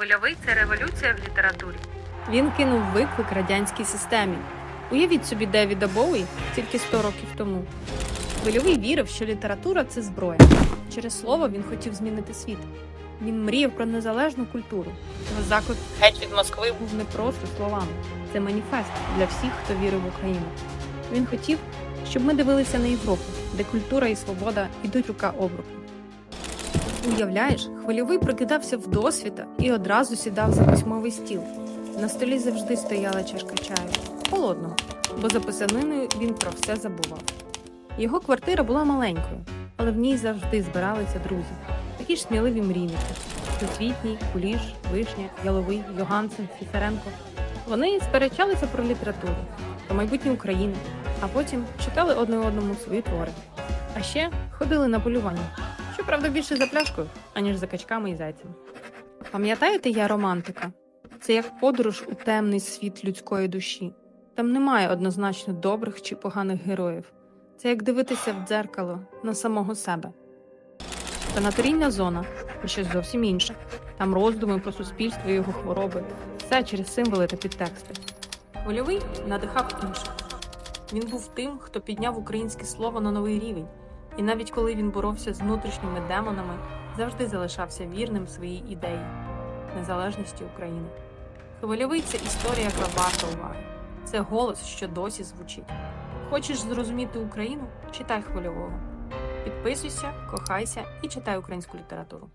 Хвильовий це революція в літературі. Він кинув виклик радянській системі. Уявіть собі Девіда Боуї тільки 100 років тому. Хвильовий вірив, що література це зброя. Через слово він хотів змінити світ. Він мріяв про незалежну культуру. Його заклик геть від Москви був не просто словами. Це маніфест для всіх, хто вірив в Україну. Він хотів, щоб ми дивилися на Європу, де культура і свобода йдуть рука об руку. Уявляєш, хвильовий прокидався в досвіта і одразу сідав за письмовий стіл. На столі завжди стояла чашка чаю, холодного, бо за писаниною він про все забував. Його квартира була маленькою, але в ній завжди збиралися друзі, такі ж сміливі мрійники: Всесвітній, Куліш, Вишня, Яловий, Йогансен, Фіференко. Вони сперечалися про літературу, про майбутнє України, а потім читали одне одному свої твори. А ще ходили на полювання. Щоправда, більше за пляшкою, аніж за качками і зайцями. Пам'ятаєте я романтика? Це як подорож у темний світ людської душі. Там немає однозначно добрих чи поганих героїв. Це як дивитися в дзеркало на самого себе. Санаторійна зона це щось зовсім інше. Там роздуми про суспільство і його хвороби, все через символи та підтексти. Вольовий надихав інших. Він був тим, хто підняв українське слово на новий рівень, і навіть коли він боровся з внутрішніми демонами, завжди залишався вірним своїй ідеї незалежності України. Хвильовий це історія, яка варта уваги. Це голос, що досі звучить. Хочеш зрозуміти Україну? Читай хвильового. Підписуйся, кохайся і читай українську літературу.